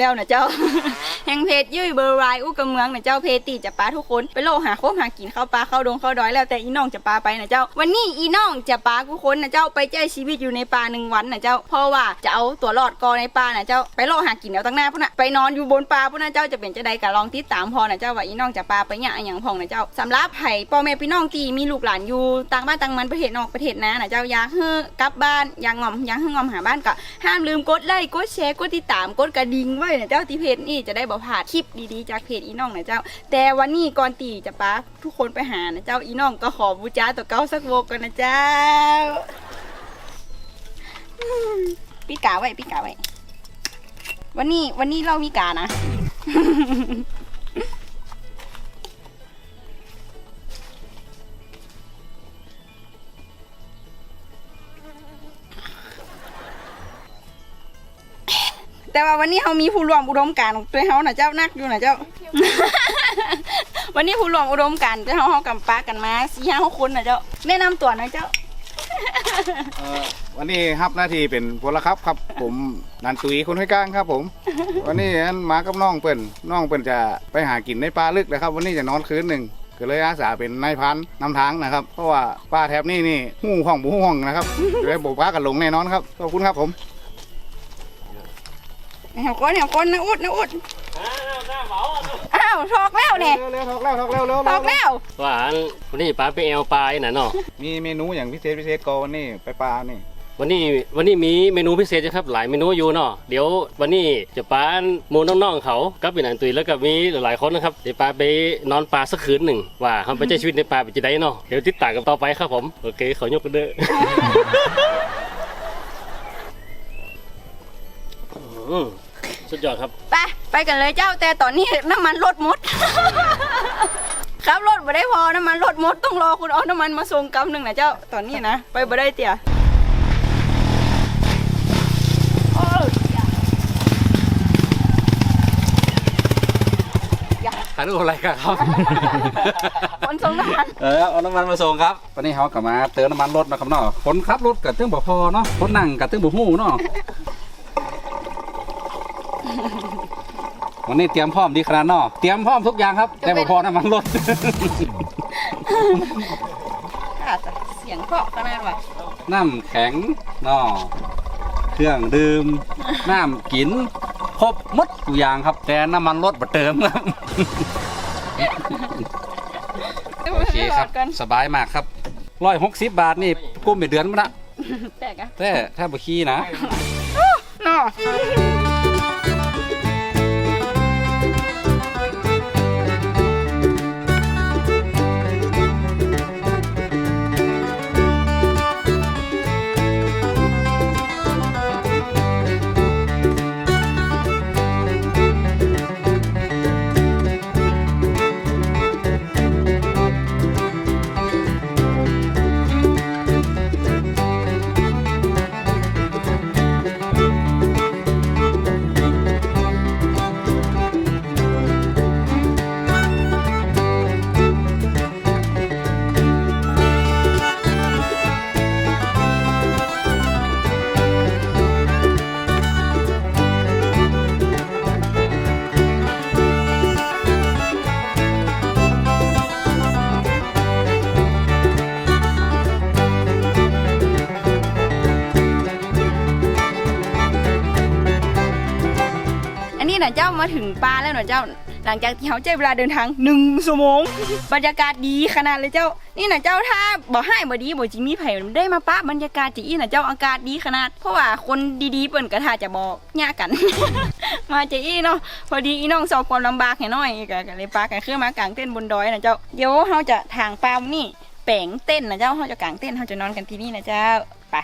แล้วนะเจ้า เพจยื้อเบอร์ไรอู้กำเมืองนะเจ้าเพจตีจะปลาทุกคนไปโลหาโคบหากินเข้าปลาเข้าดงเข้าดอยแล้วแต่อีน้องจะปลาไปนะเจ้า วันนี้อีน้องจะปลาทุกคนนะเจ้าไปแจ้ชีวิตอยู่ในป่าหนึ่งวันนะเจ้าเพราะว่าจะเอาตัวรอดกอในป่านะเจ้าไปโลหากินแล้วตั้งหน้าพุ่นนะไปนอนอยู่บนป่าพุ่นนะเจ้าจะเป็นจะใดกะลองติดตามพอนะเจ้าว่าอีน้องจะปลาไปเนี่ยอย่างพองนะเจ้าสำหรับไผ่พ่อแม่พี่น้องที่มีลูกหลานอยู่ต่างบ้านต่างมันประเทศนอกประเทศนะนะเจ้าอยากให้กลับบ้านอยากงอมอยากให้งอมหาบ้านก็ห้ามลืมกดไลค์กดแชร์กดติดตามกดกระดิ่งไว้นะเจ้าที่เพจนี่จะได้บ่พลาดคลิปดีๆจากเพจอีน้องนะเจ้า แต่วันนี้ก่อนตีจะปาทุกคนไปหานะเจ้าอีน้องก็ขอบูชาตัวเก้าสักโวกันนะเจ้าพี่กาไว้พี่กาไว้ วันนี้วันนี้เรามีกานะ แต่ว่าวันนี้เขามีผู้รวมอุดมการณ์ด้วยเขาหน่ะเจ้านักอยู่หน่ะเจ้า วันนี้ผู้รวมอุดมการณ์ด้วยเขาเขากำปากันมาสี่ห้าหกคนนะเจ้าแนะนำตัวหน่ะเจ้า เอ่อวันนี้รับหน้าที่เป็นพลครับครับ ผมนันตุยคนห้วยกลางครับ ผม วันนี้อันมากับน้องเปิ้นน้องเปิ้นจะไปหากินในป่าลึกนะครับ วันนี้จะนอนคืนหนึ่งก็เลยอาสาเป็นนายพันนำทางนะครับ เพราะว่าป่าแถบนี้นี่หู้ห้องบูห้องนะครับเลยบอกว่ากันหลงแน่นอนครับขอบคุณครับผม แถวก้นแถวก้นนะอุดนะอุดอ้าวทอกแล้วเนี่ยเร็วๆทอกแล้วทอกแล้วเร็วทอกแล้วว่าอันวันนี้ป้าไปแอลปลายน่ะเนาะมีเมนูอย่างพิเศษพิเศษก็วันนี้ไปป่านี่ วันนี้วันนี้มีเมนูพิเศษนะครับหลายเมนูอยู่เนาะเดี๋ยววันนี้จะป้าหมูน้องๆเขากับเป็นอันตุยแล้วก็มีหลายๆคนนะครับเดี๋ยวป้าไปนอนป่าสักคืนหนึ่งว่าเขาไปใช้ชีวิตในป่าเป็นจะได้เนาะเดี๋ยวติดตามกันต่อไปครับผมโอเคขอยกกันเด้อ อืมสุดยอดครับ ไปไปกันเลยเจ้าแต่ตอนนี้น้ำมันลดหมด ครับรถมาได้พอน้ำมันลดหมดต้องรอคุณเอาน้ำมันมาส่งกำหนึ่งนะเจ้าตอนนี้นะไปบ่ได้เตี่ยโอ้ยอย่าถ่ายรูปอะไรกันครับ คนส่งน้ำมันเออเอาน้ำมันมาส่งครับวันนี้เขากลับมาเติมน้ำมันรถนะครับเนาะคนขับรถกับเตื้องบ่พอเนาะคนนั่งกับเตื้องบ่หู้เนาะ วันนี้เตรียมพร้อมดีขนาดเนาะเตรียมพร้อมทุกอย่างครับ แต่บ่พอน้ำมันรถอาจจะเสียงเพราะขนาดว่าน้ำแข็งเนาะเครื่องดื่ม น้ำกิน ครบหมดทุกอย่างครับ แต่น้ำมันรถบ่เติมครับโอเคครับกันสบายมากครับร้อยหกสิบบาทนี่กุ้มไปเดือนมั้ละแปลกอะแต่ถ้าบ่ขี้นะเนาะอั นนี้นะเจ้ามาถึงป่าแล้วหน่ะเจ้า หลังจากที่เขาใช้เวลาเดินทางหนึ่งชั่วโมงบรรยากาศดีขนาดเลยเจ้า นี่หน่ะเจ้าถ้าบ่ให้บ่ดีบ่จิมีไผได้มาปะบรรยากาศจีอีนะเจ้าอากาศดีขนาด เพราะว่าคนดีๆเปิ่นกระทาจะบอกยากกัน มาจีอีเนาะพอดีอีน้องสอบความลำบากให้น้อยก็เลยปากันขึ้นมากางเต้นบนดอยนะเจ้าเดี๋ยวเราจะทางปามนี่แปลงเต้นนะเจ้าเราจะกางเต้นเราจะนอนกันที่นี่นะเจ้าไป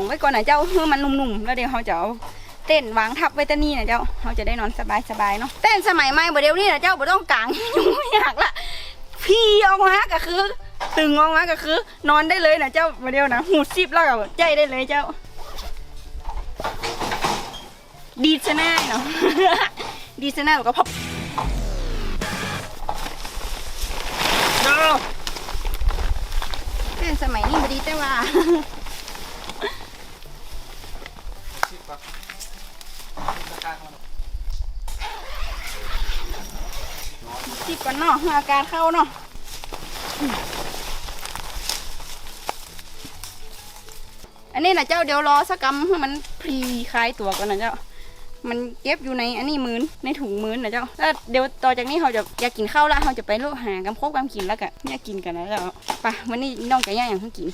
อามากองไว้ก่อนนะเจ้าเพื่อมันนุ่มๆแล้วเดี๋ยวเขาจะเอาเต้นวางทับไว้ตะนี่นะเจ้าเขาจะได้นอนสบายๆเนาะเต้นสมัยใหม่บ่เดี๋ยวนี้นะเจ้าบ่ต้องกางยุ่งยากละพี่ออกมาก็คือ ตึงออกมาก็คือ นอนได้เลยนะเจ้าบ่เดี๋ยวนะหูซิบแล้วก็ใจได้เลยเจ้า ดีชนะเนาะดีชนะแล้วก็พับเต้นสมัยนี้บ่ดีแต่ว่า สิบก่อนเนาะให้อาการเข้าเนาะอืมอันนี้นะเจ้าเดี๋ยวรอสักกำให้มันพรีคลายตัวก่อนนะเจ้า มันเก็บอยู่ในอันนี้มืนในถุงมืนนะเจ้าแล้วเดี๋ยวต่อจากนี้เขาจะอยากกินข้าวละเขาจะไปโลกหากำคบกำกินแล้วก็อยากกินกันนะเจ้าไปวันนี้น้องจะย่างอย่างเขากิน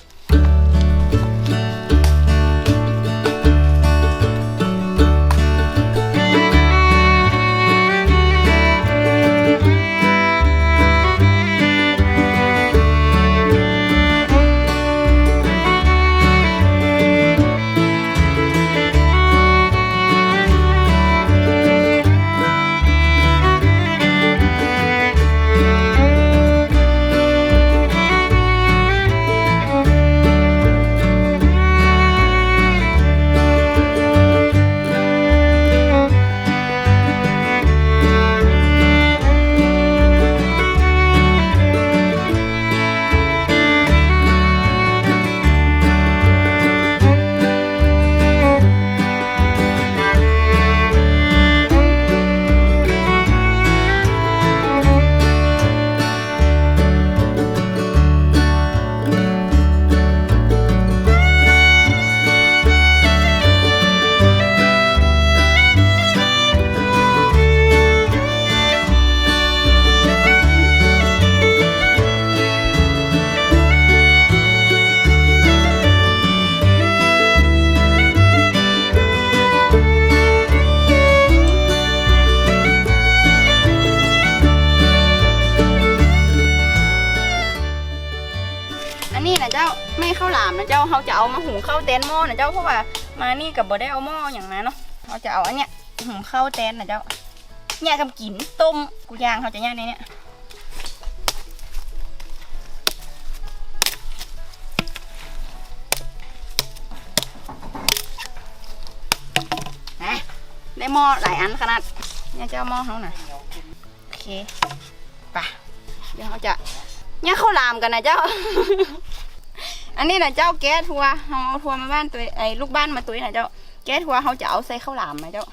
เจ้าเขาจะเอามาหุงข้าวแตนหม้อนะเจ้าเพราะว่ามานี่กับบ่ได้เอาหม้ออย่างนั้นเนาะเขาจะเอาอันเนี้ยหุงข้าวแตนนะเจ้าเนี่ยกับกินต้มกูย่างเขาจะย่างในเนี้ยนะได้หม้อหลายอันขนาดเนี่ยเจ้าหม้อเขาน่ะโอเคไปเดี๋ยวเขาจะเนี่ยข้าวหลามกันนะเจ้า อันนี้นะเจ้าแก้ทัวเขาเอาทัวมาบ้านตัวไอ้ลูกบ้านมาตุ้ยนะเจ้าแก้ทัวเขาจะเอาใส่ข้าวหลามนะเจ้า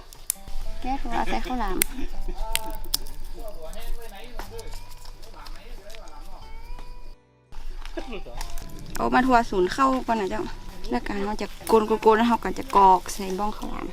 แก้ทัวเอาใส่ข้าวหลามเอามาทัวศูนย์เข้าก่อนนะเจ้าแล้วการเราจะโกนโกนๆแล้วเขาก็จะกรอกใส่บ้องข้าวหลาม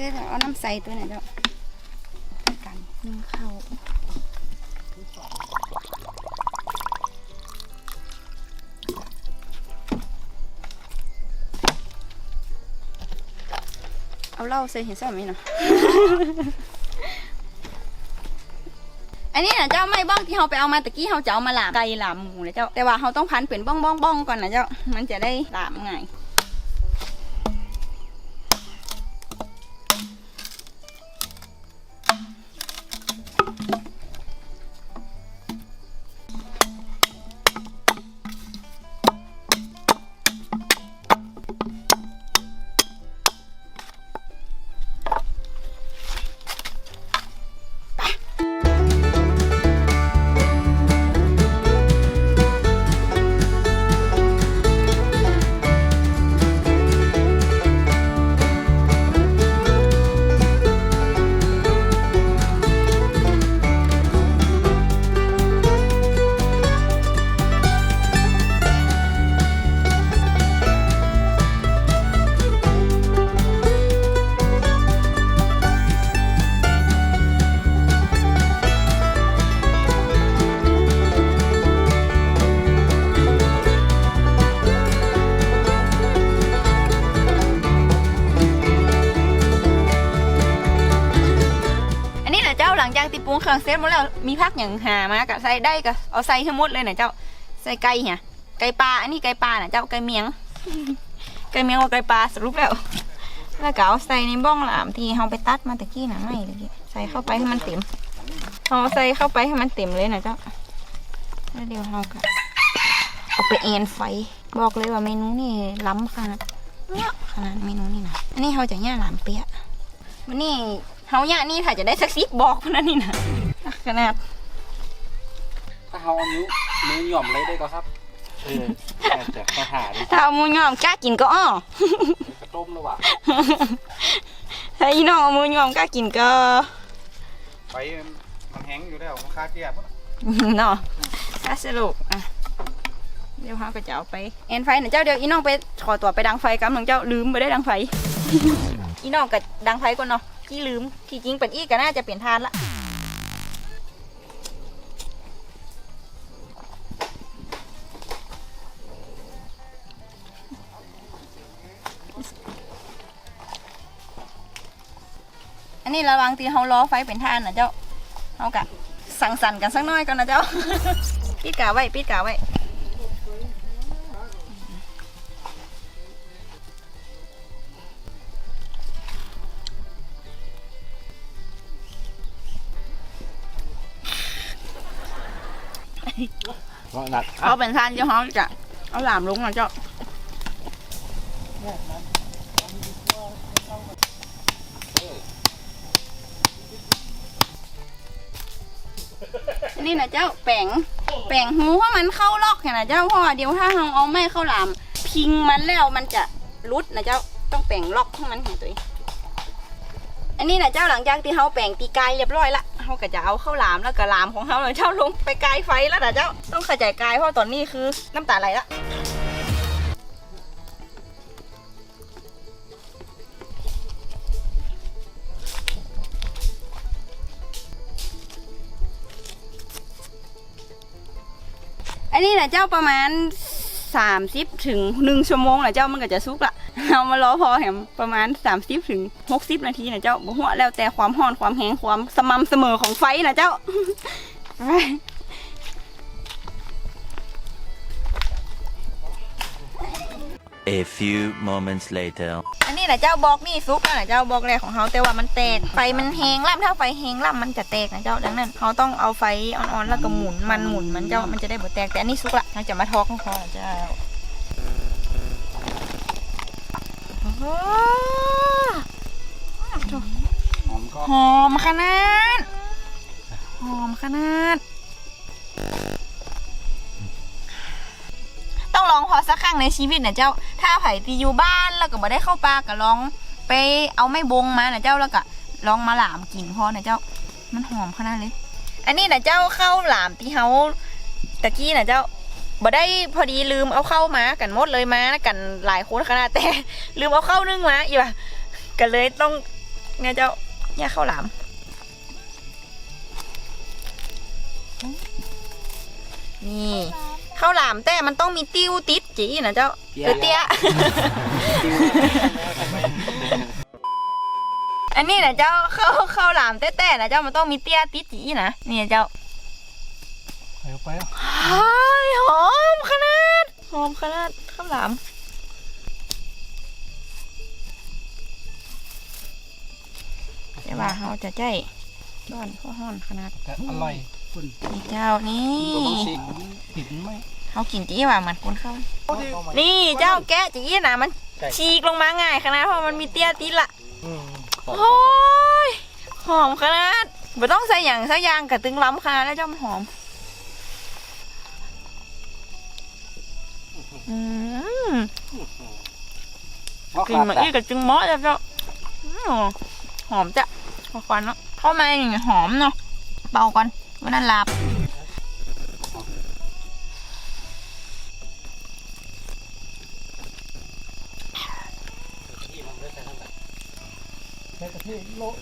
เสื้อเอาน้ำใสตัวไหนเจ้ากันนึ่งข้าวเอาเหล้าใส่เห็นใส่ไหมเนาะอันนี้นะเจ้าไม่บ้องที่เราไปเอามาตะกี้เราจะเอามาหลามไก่หลามหมูนะเจ้าแต่ว่าเราต้องพันเป็นบ้องบ้องบ้องก่อนนะเจ้ามันจะได้หลามง่ รื่องเซตหมดแล้วมีพักอย่างหามากะใส่ได้ก็เอาใส่ทั้งหมดเลยนะเจ้าใส่ไก่เนี่ยไก่ปลาอันนี้ไก่ปลานะเจ้าไก่เมียงไก่เมียงกับไก่ปลาสรุปแล้วแล้วก็เอาใส่ในบ้องหลามที่เราไปตัดมาตะกี้นะไม่เลยใส่เข้าไปให้มันเต็มเราใส่เข้าไปให้มันเต็มเลยนะเจ้าแล้วเดี๋ยวเราก็เอาไปเอ็นไฟ บอกเลยว่าเมนูนี่ล้ำขนาดเนี่ยขนาดเมนูนี่นะอันนี้เราจะย่าหลามเปียะวันนี้เฮาย่านี่ถ้าจะได้สักซิบบอกพนันนี่นะ ขนาด ถ้าเฮาเอานิ้วมือหย่อมเลยได้ก็ครับ เออน่าจะเข้าหาดิถ้าเอามูยอมกล้ากินก็อ้อกระต้มแล้วว่ะถ้าอีน้องเอามูยอมกล้ากินก็ไปมันแห้งอยู่แล้วมันคาเกียบเนาะถ้าสรุปอะเดี๋ยวเขาก็จะเอาไปแอนไฟนะเจ้าเดี๋ยวอีน้องไปขอตัวไปดังไฟกับน้องเจ้าลืมไปได้ดังไฟ อีน้องกับดังไฟก่อนเนาะที่ลืมที่จริงเป็นอีกก็น่าจะเปลี่ยนทานละ นนี้ระวังที่เขาล้อไฟเป็นทานนะเจ้าเขากะสั่งสรรค์กันสักหน้อยก่อนนะเจ้าปิดกาไว้ปิดกาไว้หนักเขาเป็นท่านเจ้าเขาจะเอาหลามลงนะเจ้า นะเจ้าแป้งแป้งหูว่ามันเข้าล็อกเห็นะเจ้าเพราะว่าเดี๋ยวถ้าเราเอาไม่เข้าหลาม พิงมันแล้วมันจะรุดนะเจ้าต้องแป้งล็อกของมันเห็นตัวเองอันนี้นะเจ้าหลังจากที่เขาแป้งตีกายเรียบร้อยละเขาก็จะเอาเข้าหลามแล้วก็หลามของเขาเลยเจ้าลงไปกายไฟแล้วนะเจ้าต้องขยายกายเพราะตอนนี้คือน้ำตาไหลละ นนี้นะเจ้าประมาณสามสิบถึงหนึ่งชั่วโมงนะเจ้ามันก็จะสุกละเอามารอพอแหมประมาณสามสิบถึงหกสิบนาทีนะเจ้าบ่หัวแล้วแต่ความห้อนความแห้งความสม่ำเสมอของไฟนะเจ้า A few moments later. อันนี้นะเจ้าบอกนี่ซุกแล้วนะเจ้าบอกแรกของเขาแต่ว่ามันแตกไฟมันแห้งล่ำถ้าไฟแห้งล่ำมันจะแตกนะเจ้าดังนั้นเขาต้องเอาไฟอ่อนๆแล้วก็หมุนมันหมุนมันเจ้ามันจะได้บ่แตกแต่อันนี้ซุกละเราจะมาทอกของเขานะเจ้าโอ้โหหอมก็หอมขนาดหอมขนาด ลองพอสักครั้งในชีวิตนะเจ้า ถ้าไผ่ตีอยู่บ้านแล้วก็บ่ได้เข้าป่าก็ลองไปเอาไม่บงมานะเจ้าแล้วก็ลองมาหลามกินพอนะเจ้า มันหอมขนาดเลย อันนี้นะเจ้าเข้าหลามที่เฮาตะกี้นะเจ้าบ่ได้พอดีลืมเอาเข้ามากันหมดเลยมากันหลายคนขนาดแต่ลืมเอาเข้านึ่งมาอีกว่ะก็เลยต้องเนี่ยเจ้าเนี่ยเข้าหลามนี่ ข้าวหลามแต่มันต้องมีติ้วติดจีนะเจ้าเออเตี้ย อันนี้นะเจ้าข้าวข้าวหลามแต่ๆนะเจ้ามันต้องมีเตี้ยติดจีนะนี่นะเจ้าไปเอาไปเอาฮายหอมขนาดหอมขนาดข้าวหลามเดี๋ยวว่าเราจะใจร้อนข้าวห้อนขนาดแต่อร่อย คุณนี่เจ้านี่ต้องชิมผิดไหมเขากินจีว่ามันคนเข้า นี่เจ้าแกะจีนะมันฉีกลงมาง่ายขนาดเพราะมันมีเตี้ยติดละโอ้ยหอมขนาดไม่ต้องใส่อย่างสักอย่างกระตึงล้ำขนาดแล้วเจ้ามันหอมอืมกลินเหมือนอีกกับจึงเหมาะแล้วเจ้าอืมหอมจ้ะพอควันเนาะเข้ามาอย่างหอมเนาะเบาก่อน วันนั้นหลับ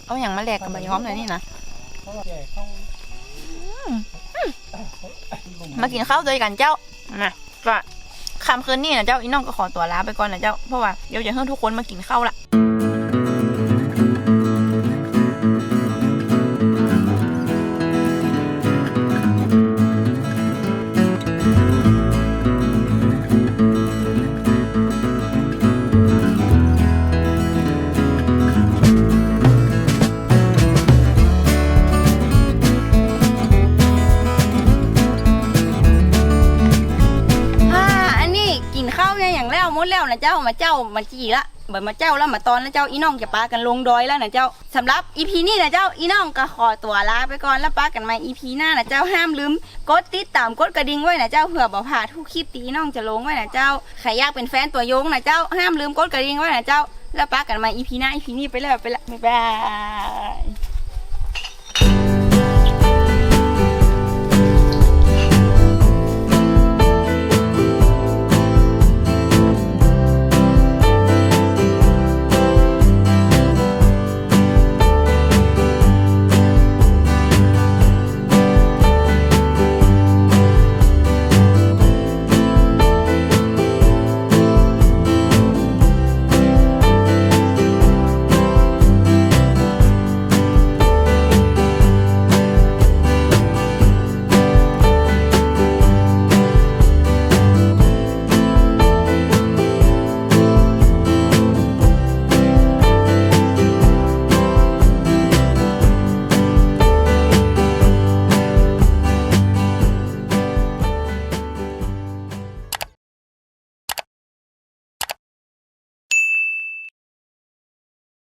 เอาอย่างมาแลกกับใบย้อมเลยนี่นะอืมมากินข้าวด้วยกันเจ้านะก็คำคืนนี้นะเจ้าอีน้องก็ขอตัวลาไปก่อนนะเจ้าเพราะว่าเดี๋ยวจะให้ทุกคนมากินข้าวละ มาเจ้ามาจีละแบบมาเจ้าแล้วมาตอนแล้วเจ้าอีน้องจะปากันลงดอยแล้วนะเจ้าสำหรับอีพีนี้นะเจ้าอีน้องก็ขอตัวลาไปก่อนแล้วปากันใหม่อีพีหน้านะเจ้าห้ามลืมกดติดตามกดกระดิ่งไว้นะเจ้าเผื่อบ่พลาดทุกคลิปที่อีน้องจะลงไว้นะเจ้าใครอยากเป็นแฟนตัวยงนะเจ้าห้ามลืมกดกระดิ่งไว้นะเจ้าแล้วปากันใหม่อีพีหน้าอีพีนี้ไปแล้วไปล้วบ๊ายบาย